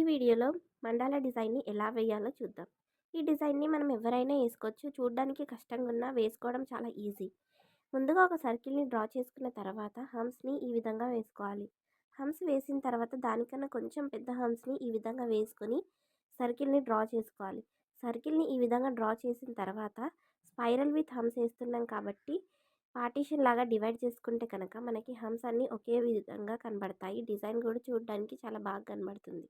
ఈ వీడియోలో మండాల డిజైన్ని ఎలా వేయాలో చూద్దాం. ఈ డిజైన్ని మనం ఎవరైనా వేసుకోవచ్చు చూడడానికి కష్టంగా ఉన్నా వేసుకోవడం చాలా ఈజీ. ముందుగా ఒక సర్కిల్ని డ్రా చేసుకున్న తర్వాత హంప్స్ని ఈ విధంగా వేసుకోవాలి. హంప్స్ వేసిన తర్వాత దానికన్నా కొంచెం పెద్ద హంప్స్ని ఈ విధంగా వేసుకొని సర్కిల్ని డ్రా చేసుకోవాలి. సర్కిల్ని ఈ విధంగా డ్రా చేసిన తర్వాత స్పైరల్ విత్ హంప్స్ వేస్తున్నాం కాబట్టి పార్టీషన్ లాగా డివైడ్ చేసుకుంటే కనుక మనకి హంప్స్ అన్నీ ఒకే విధంగా కనబడతాయి. డిజైన్ కూడా చూడడానికి చాలా బాగా కనబడుతుంది.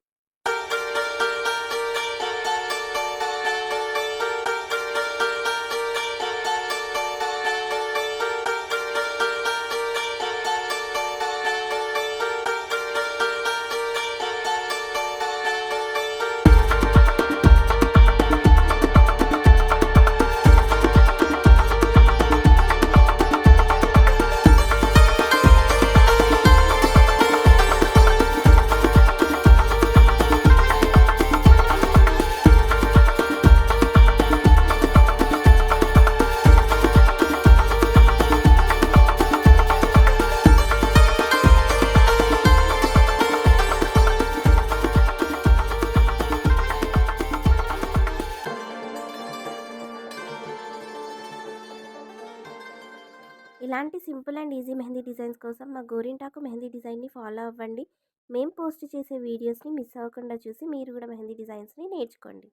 ఇలాంటి simple and easy mehndi designs కోసం మా గోరింటాకు మెహందీ డిజైన్ని ఫాలో అవ్వండి. మేము పోస్ట్ చేసే వీడియోస్ని మిస్ అవ్వకుండా చూసి మీరు కూడా మెహందీ డిజైన్స్ని నేర్చుకోండి.